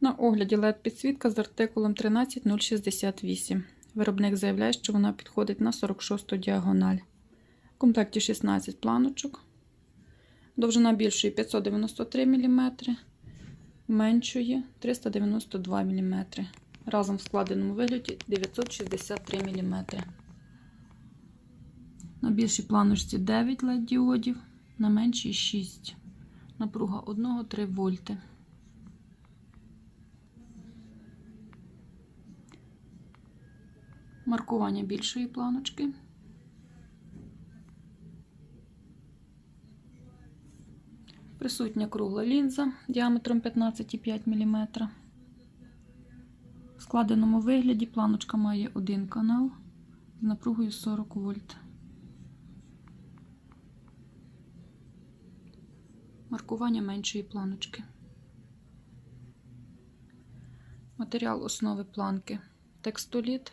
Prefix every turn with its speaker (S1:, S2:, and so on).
S1: На огляді LED підсвітка з артикулом 13068. Виробник заявляє, що вона підходить на 46 діагональ. В комплекті 16 планочок. Довжина більшої 593 мм, меншої 392 мм. Разом в складеному вигляді 963 мм. На більшій планочці 9 LED діодів, на меншій 6. Напруга 1-3 вольти. Маркування більшої планочки. Присутня кругла лінза діаметром 15,5 мм. В складеному вигляді планочка має один канал з напругою 40 вольт. Маркування меншої планочки. Матеріал основи планки. Текстоліт.